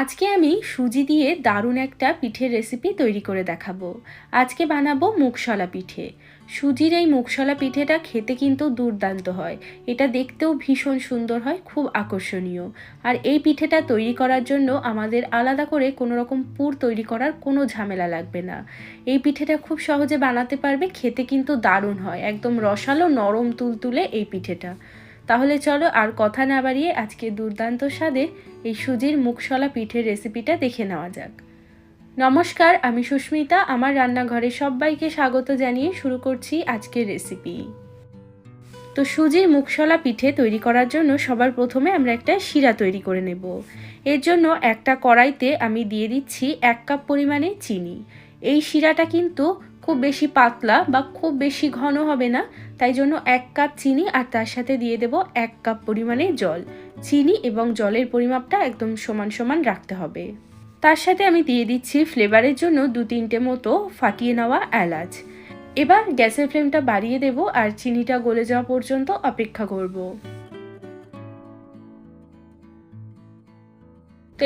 আজকে আমি সুজি দিয়ে দারুণ একটা পিঠের রেসিপি তৈরি করে দেখাবো। আজকে বানাবো মুগশলা পিঠে। সুজির এই মুগশলা পিঠেটা খেতে কিন্তু দুর্দান্ত হয়। এটা দেখতেও ভীষণ সুন্দর হয়, খুব আকর্ষণীয়। আর এই পিঠেটা তৈরি করার জন্য আমাদের আলাদা করে কোনো রকম পুর তৈরি করার কোনো ঝামেলা লাগবে না। এই পিঠেটা খুব সহজে বানাতে পারবে, খেতে কিন্তু দারুণ হয়। একদম রসালো, নরম, তুলতুলে এই পিঠেটা। তাহলে চলো আর কথা না বাড়িয়ে আজকে দুর্দান্ত স্বাদে এই সুজির মুখশলা পিঠের রেসিপিটা দেখে নেওয়া যাক। নমস্কার, আমি সুস্মিতা, আমার রান্নাঘরে সবাইকে স্বাগত জানিয়ে শুরু করছি আজকের রেসিপি তো সুজির মুখশলা পিঠে তৈরি করার জন্য সবার প্রথমে আমরা একটা শিরা তৈরি করে নেব। এর জন্য একটা কড়াইতে আমি দিয়ে দিচ্ছি এক কাপ পরিমাণে চিনি। এই শিরাটা কিন্তু খুব বেশি পাতলা বা খুব বেশি ঘন হবে না। তাই জন্য এক কাপ চিনি আর তার সাথে দিয়ে দেব এক কাপ পরিমাণে জল। চিনি এবং জলের পরিমাপটা একদম সমান সমান রাখতে হবে। তার সাথে আমি দিয়ে দিচ্ছি ফ্লেভারের জন্য দু তিনটে মতো ফাটিয়ে নেওয়া এলাচ। এবার গ্যাসের ফ্লেমটা বাড়িয়ে দেব আর চিনিটা গলে যাওয়া পর্যন্ত অপেক্ষা করব।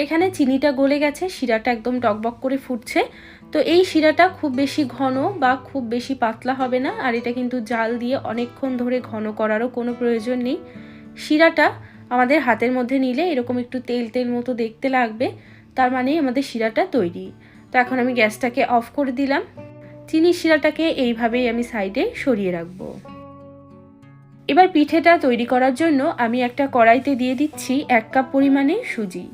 এখানে চিনিটা গলে গেছে, শিরাটা একদম টকবক করে ফুটছে। তো এই শিরাটা খুব বেশি ঘন বা খুব বেশি পাতলা হবে না, আর এটা কিন্তু জাল দিয়ে অনেকক্ষণ ধরে ঘন করারও কোনো প্রয়োজন নেই। শিরাটা আমাদের হাতের মধ্যে নিলে এরকম একটু তেল তেল মতো দেখতে লাগবে, তার মানে আমাদের শিরাটা তৈরি। তো এখন আমি গ্যাসটাকে অফ করে দিলাম। চিনি শিরাটাকে এইভাবেই আমি সাইডে সরিয়ে রাখব। এবার পিঠেটা তৈরি করার জন্য আমি একটা কড়াইতে দিয়ে দিচ্ছি এক কাপ পরিমাণে সুজি।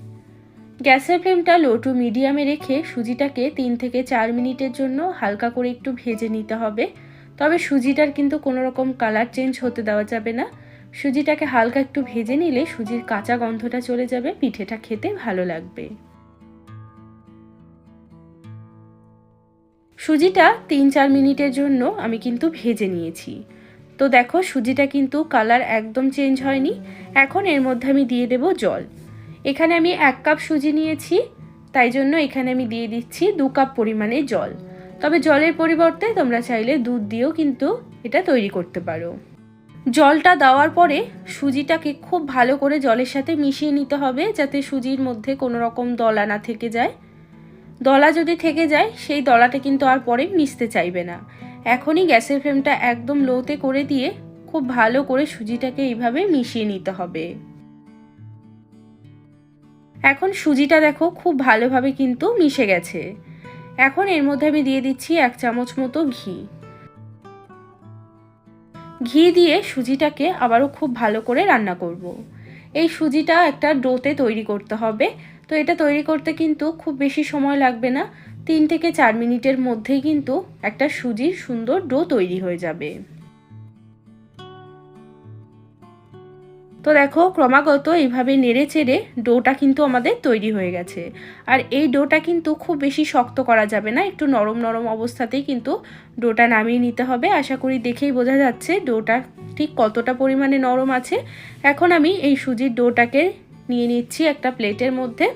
গ্যাসের ফ্লেমটা লো টু মিডিয়ামে রেখে সুজিটাকে তিন থেকে চার মিনিটের জন্য হালকা করে একটু ভেজে নিতে হবে। তবে সুজিটার কিন্তু কোনো রকম কালার চেঞ্জ হতে দেওয়া যাবে না। সুজিটাকে হালকা একটু ভেজে নিলে সুজির কাঁচা গন্ধটা চলে যাবে, পিঠেটা খেতে ভালো লাগবে। সুজিটা তিন চার মিনিটের জন্য আমি কিন্তু ভেজে নিয়েছি। তো দেখো সুজিটা কিন্তু কালার একদম চেঞ্জ হয়নি। এখন এর মধ্যে আমি দিয়ে দেব জল। এখানে আমি এক কাপ সুজি নিয়েছি, তাই জন্য এখানে আমি দিয়ে দিচ্ছি দু কাপ পরিমাণে জল। তবে জলের পরিবর্তে তোমরা চাইলে দুধ দিয়েও কিন্তু এটা তৈরি করতে পারো। জলটা দেওয়ার পরে সুজিটাকে খুব ভালো করে জলের সাথে মিশিয়ে নিতে হবে, যাতে সুজির মধ্যে কোনো রকম দলা না থেকে যায়। দলা যদি থেকে যায়, সেই দলাটা কিন্তু আর পরে মিশতে চাইবে না। এখনই গ্যাসের ফ্লেমটা একদম লোতে করে দিয়ে খুব ভালো করে সুজিটাকে এইভাবে মিশিয়ে নিতে হবে। এখন সুজিটা দেখো খুব ভালোভাবে কিন্তু মিশে গেছে। এখন এর মধ্যে আমি দিয়ে দিচ্ছি এক চামচ মতো ঘি। ঘি দিয়ে সুজিটাকে আবারও খুব ভালো করে রান্না করব। এই সুজিটা একটা ডোতে তৈরি করতে হবে। তো এটা তৈরি করতে কিন্তু খুব বেশি সময় লাগবে না। তিন থেকে চার মিনিটের মধ্যেই কিন্তু একটা সুজির সুন্দর ডো তৈরি হয়ে যাবে। তো দেখো, ক্রমাগত এইভাবে নেড়ে চেড়ে ডোটা কিন্তু আমাদের তৈরি হয়ে গেছে। আর এই ডোটা কিন্তু খুব বেশি শক্ত করা যাবে না, একটু নরম নরম অবস্থাতেই কিন্তু ডোটা নামিয়ে নিতে হবে। আশা করি দেখেই বোঝা যাচ্ছে ডোটা ঠিক কতটা পরিমাণে নরম আছে। এখন আমি এই সুজির ডোটাকে নিয়ে নিচ্ছি একটা প্লেটের মধ্যে।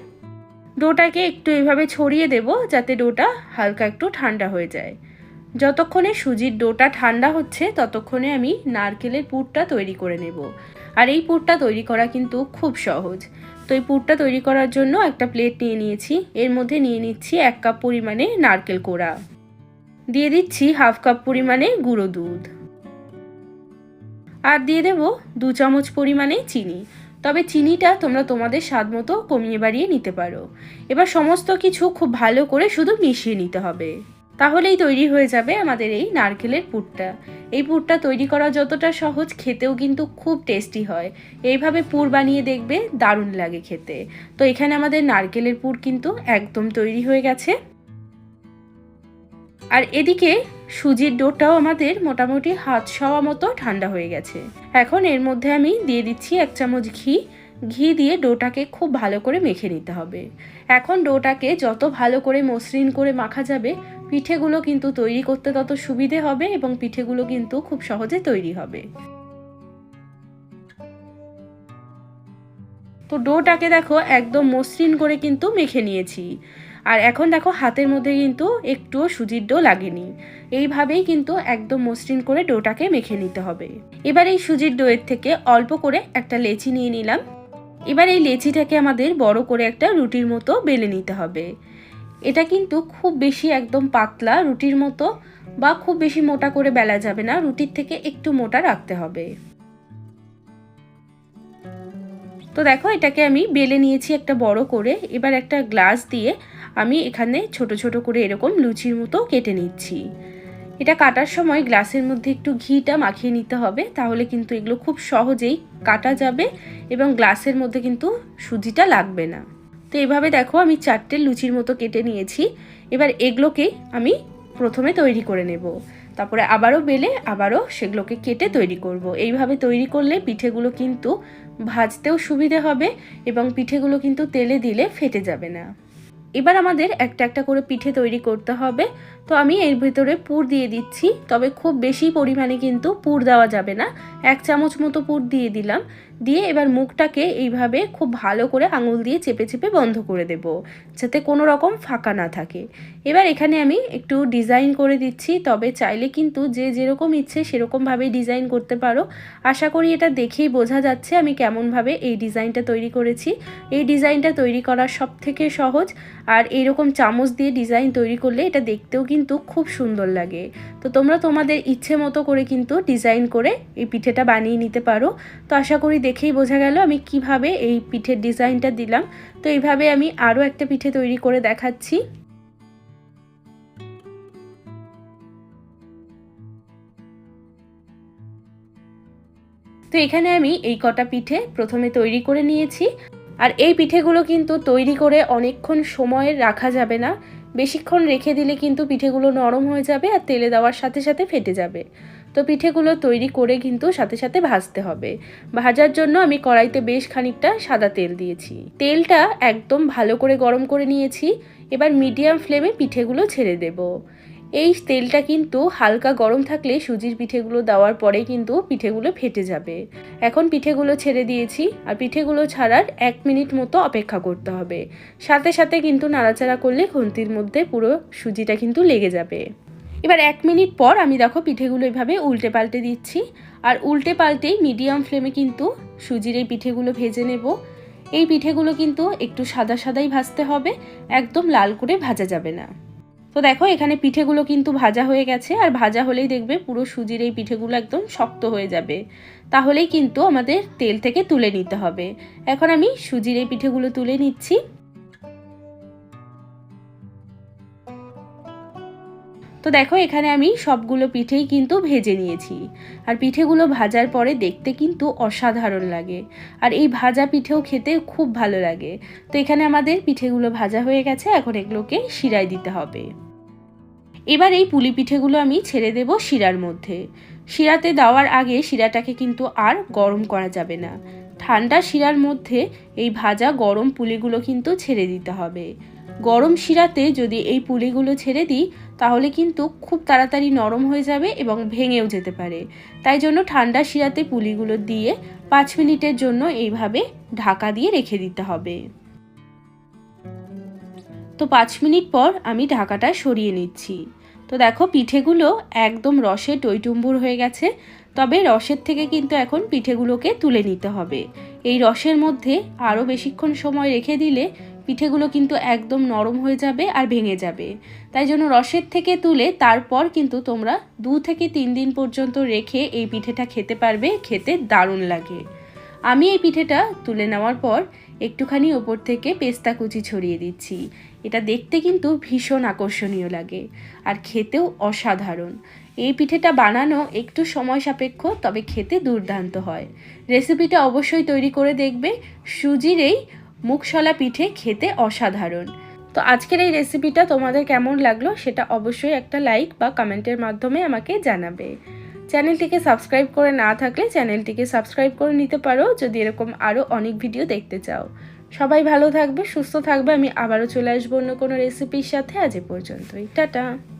ডোটাকে একটু এইভাবে ছড়িয়ে দেব যাতে ডোটা হালকা একটু ঠান্ডা হয়ে যায়। যতক্ষণে সুজির ডোটা ঠান্ডা হচ্ছে, ততক্ষণে আমি নারকেলের পুরটা তৈরি করে নেব। আর এই পুরটা তৈরি করা কিন্তু খুব সহজ। তো এই পুরটা তৈরি করার জন্য একটা প্লেট নিয়ে নিয়েছি। এর মধ্যে নিয়ে নিচ্ছি এক কাপ পরিমাণে নারকেল কোড়া। দিয়ে দিচ্ছি হাফ কাপ পরিমাণে গুঁড়ো দুধ। আর দিয়ে দেব দু চামচ পরিমাণে চিনি। তবে চিনিটা তোমরা তোমাদের স্বাদ মতো কমিয়ে বাড়িয়ে নিতে পারো। এবার সমস্ত কিছু খুব ভালো করে শুধু মিশিয়ে নিতে হবে। তাহলেই তৈরি হয়ে যাবে আমাদের এই নারকেলের পুরটা। এই পুরটা তৈরি করা যতটা সহজ, খেতেও কিন্তু খুব টেস্টি হয়। এইভাবে পুর বানিয়ে দেখবে, দারুণ লাগে খেতে। তো এখানে আমাদের নারকেলের পুর কিন্তু একদম তৈরি হয়ে গেছে। আর এদিকে সুজির ডোটাও আমাদের মোটামুটি হাত সওয়া মতো ঠান্ডা হয়ে গেছে। এখন এর মধ্যে আমি দিয়ে দিচ্ছি এক চামচ ঘি ঘি দিয়ে ডোটাকে খুব ভালো করে মেখে নিতে হবে। এখন ডোটাকে যত ভালো করে মসৃণ করে মাখা যাবে, পিঠেগুলো কিন্তু তৈরি করতে তত সুবিধে হবে এবং পিঠেগুলো কিন্তু খুব সহজে তৈরি হবে। তো ডোটাকে দেখো একদম মসৃণ করে কিন্তু মেখে নিয়েছি। আর এখন দেখো হাতের মধ্যে কিন্তু একটুও সুজির ডো লাগেনি। এইভাবেই কিন্তু একদম মসৃণ করে ডোটাকে মেখে নিতে হবে। এবার এই সুজির ডোয়ের থেকে অল্প করে একটা লেচি নিয়ে নিলাম। এবার এই লেচিটাকে আমাদের বড় করে একটা রুটির মতো বেলে নিতে হবে। এটা কিন্তু খুব বেশি একদম পাতলা রুটির মতো বা খুব বেশি মোটা করে বেলা যাবে না, রুটির থেকে একটু মোটা রাখতে হবে। তো দেখো, এটাকে আমি বেলে নিয়েছি একটা বড় করে। এবার একটা গ্লাস দিয়ে আমি এখানে ছোট ছোট করে এরকম লুচির মতো কেটে নিচ্ছি। এটা কাটার সময় গ্লাসের মধ্যে একটু ঘিটা মাখিয়ে নিতে হবে, তাহলে কিন্তু এগুলো খুব সহজেই কাটা যাবে এবং গ্লাসের মধ্যে কিন্তু সুজিটা লাগবে না। তো এভাবে দেখো আমি চারটে লুচির মতো কেটে নিয়েছি, এবার এগুলোকে আমি প্রথমে তৈরি করে নেব। তারপরে আবারও বেলে আবারও সেগুলোকে কেটে তৈরি করব। এইভাবে তৈরি করলে পিঠেগুলো কিন্তু ভাজতেও সুবিধে হবে এবং পিঠেগুলো কিন্তু তেলে দিলে ফেটে যাবে না। এবার আমাদের একটা একটা করে পিঠে তৈরি করতে হবে। তো আমি এর ভিতরে পুর দিয়ে দিচ্ছি, তবে খুব বেশি পরিমাণে কিন্তু পুর দেওয়া যাবে না। এক চামচ মতো পুর দিয়ে দিলাম। দিয়ে এবার মুখটাকে এইভাবে খুব ভালো করে আঙুল দিয়ে চেপে চেপে বন্ধ করে দেব, যাতে কোনো রকম ফাঁকা না থাকে। এবার এখানে আমি একটু ডিজাইন করে দিচ্ছি, তবে চাইলে কিন্তু যে যেরকম ইচ্ছে সেরকমভাবে ডিজাইন করতে পারো। আশা করি এটা দেখেই বোঝা যাচ্ছে আমি কেমনভাবে এই ডিজাইনটা তৈরি করেছি। এই ডিজাইনটা তৈরি করা সব থেকে সহজ, আর এইরকম চামচ দিয়ে ডিজাইন তৈরি করলে এটা দেখতেও কিন্তু খুব সুন্দর লাগে। তো তোমরা তোমাদের ইচ্ছে মতো করে কিন্তু ডিজাইন করে এই পিঠেটা বানিয়ে নিতে পারো। তো আশা করি দেখেই বোঝা গেল আমি কীভাবে এই পিঠের ডিজাইনটা দিলাম। তো এইভাবে আমি আরও একটা পিঠে তৈরি করে দেখাচ্ছি। তো এখানে আমি এই কটা পিঠে প্রথমে তৈরি করে নিয়েছি। আর এই পিঠেগুলো কিন্তু তৈরি করে অনেকক্ষণ সময় রাখা যাবে না। বেশিক্ষণ রেখে দিলে কিন্তু পিঠেগুলো নরম হয়ে যাবে আর তেলে দেওয়ার সাথে সাথে ফেটে যাবে। তো পিঠেগুলো তৈরি করে কিন্তু সাথে সাথে ভাজতে হবে। ভাজার জন্য আমি কড়াইতে বেশ খানিকটা সাদা তেল দিয়েছি। তেলটা একদম ভালো করে গরম করে নিয়েছি। এবার মিডিয়াম ফ্লেমে পিঠেগুলো ছেড়ে দেব। এই তেলটা কিন্তু হালকা গরম থাকলে সুজির পিঠেগুলো দেওয়ার পরে কিন্তু পিঠেগুলো ফেটে যাবে। এখন পিঠেগুলো ছেড়ে দিয়েছি আর পিঠেগুলো ছাড়ার এক মিনিট মতো অপেক্ষা করতে হবে। সাথে সাথে কিন্তু নাড়াচাড়া করলে খুন্তির মধ্যে পুরো সুজিটা কিন্তু লেগে যাবে। এবার এক মিনিট পর আমি দেখো পিঠেগুলো এভাবে উল্টে পাল্টে দিচ্ছি। আর উল্টে পাল্টেই মিডিয়াম ফ্লেমে কিন্তু সুজির এই পিঠেগুলো ভেজে নেব। এই পিঠেগুলো কিন্তু একটু সাদা সাদাই ভাজতে হবে, একদম লাল করে ভাজা যাবে না। তো দেখো এখানে পিঠেগুলো কিন্তু ভাজা হয়ে গেছে, আর ভাজা হলেই দেখবে পুরো সুজির এই পিঠেগুলো একদম শক্ত হয়ে যাবে। তাহলেই কিন্তু আমাদের তেল থেকে তুলে নিতে হবে। এখন আমি সুজির এই পিঠেগুলো তুলে নিচ্ছি। তো দেখো, এখানে আমি সবগুলো পিঠেই কিন্তু ভেজে নিয়েছি। আর পিঠেগুলো ভাজার পরে দেখতে কিন্তু অসাধারণ লাগে। আর এই ভাজা পিঠেও খেতে খুব ভালো লাগে। তো এখানে আমাদের পিঠেগুলো ভাজা হয়ে গেছে, এখন এগুলোকে শিরায় দিতে হবে। এবার এই পুলি পিঠেগুলো আমি ছেড়ে দেব শিরার মধ্যে। শিরাতে দেওয়ার আগে শিরাটাকে কিন্তু আর গরম করা যাবে না। ঠান্ডা শিরার মধ্যে এই ভাজা গরম পুলিগুলো কিন্তু ছেড়ে দিতে হবে। গরম শিরাতে যদি এই পুলিগুলো ছেড়ে দিই, তাহলে কিন্তু খুব তাড়াতাড়ি নরম হয়ে যাবে এবং ভেঙেও যেতে পারে। তাই জন্য ঠান্ডা শিরাতে পুলিগুলো দিয়ে পাঁচ মিনিটের জন্য এইভাবে ঢাকা দিয়ে রেখে দিতে হবে। তো পাঁচ মিনিট পর আমি ঢাকাটা সরিয়ে নিচ্ছি। তো দেখো পিঠেগুলো একদম রসে টইটুম্বুর হয়ে গেছে। তবে রসের থেকে কিন্তু এখন পিঠেগুলোকে তুলে নিতে হবে। এই রসের মধ্যে আরও বেশিক্ষণ সময় রেখে দিলে পিঠেগুলো কিন্তু একদম নরম হয়ে যাবে আর ভেঙে যাবে। তাই জন্য রসের থেকে তুলে তারপর কিন্তু তোমরা দু থেকে তিন দিন পর্যন্ত রেখে এই পিঠেটা খেতে পারবে, খেতে দারুণ লাগে। আমি এই পিঠেটা তুলে নেওয়ার পর একটুখানি ওপর থেকে পেস্তা কুচি ছড়িয়ে দিচ্ছি। এটা দেখতে কিন্তু ভীষণ আকর্ষণীয় লাগে আর খেতেও অসাধারণ। এই পিঠেটা বানানো একটু সময় সাপেক্ষ, তবে খেতে দুর্দান্ত হয়। রেসিপিটা অবশ্যই তৈরি করে দেখবে। সুজির এই মুখশলা পিঠে খেতে অসাধারণ। তো আজকের এই রেসিপিটা তোমাদের কেমন লাগল সেটা অবশ্যই একটা লাইক বা কমেন্টের মাধ্যমে আমাকে জানাবে। চ্যানেলটিকে সাবস্ক্রাইব করে না থাকলে চ্যানেলটিকে সাবস্ক্রাইব করে নিতে পারো যদি এরকম আরও অনেক ভিডিও দেখতে চাও। সবাই ভালো থাকবে, সুস্থ থাকবে, আমি আবারও চলে আসব অন্য কোনো রেসিপির সাথে। আজ এ পর্যন্তই। টাটা!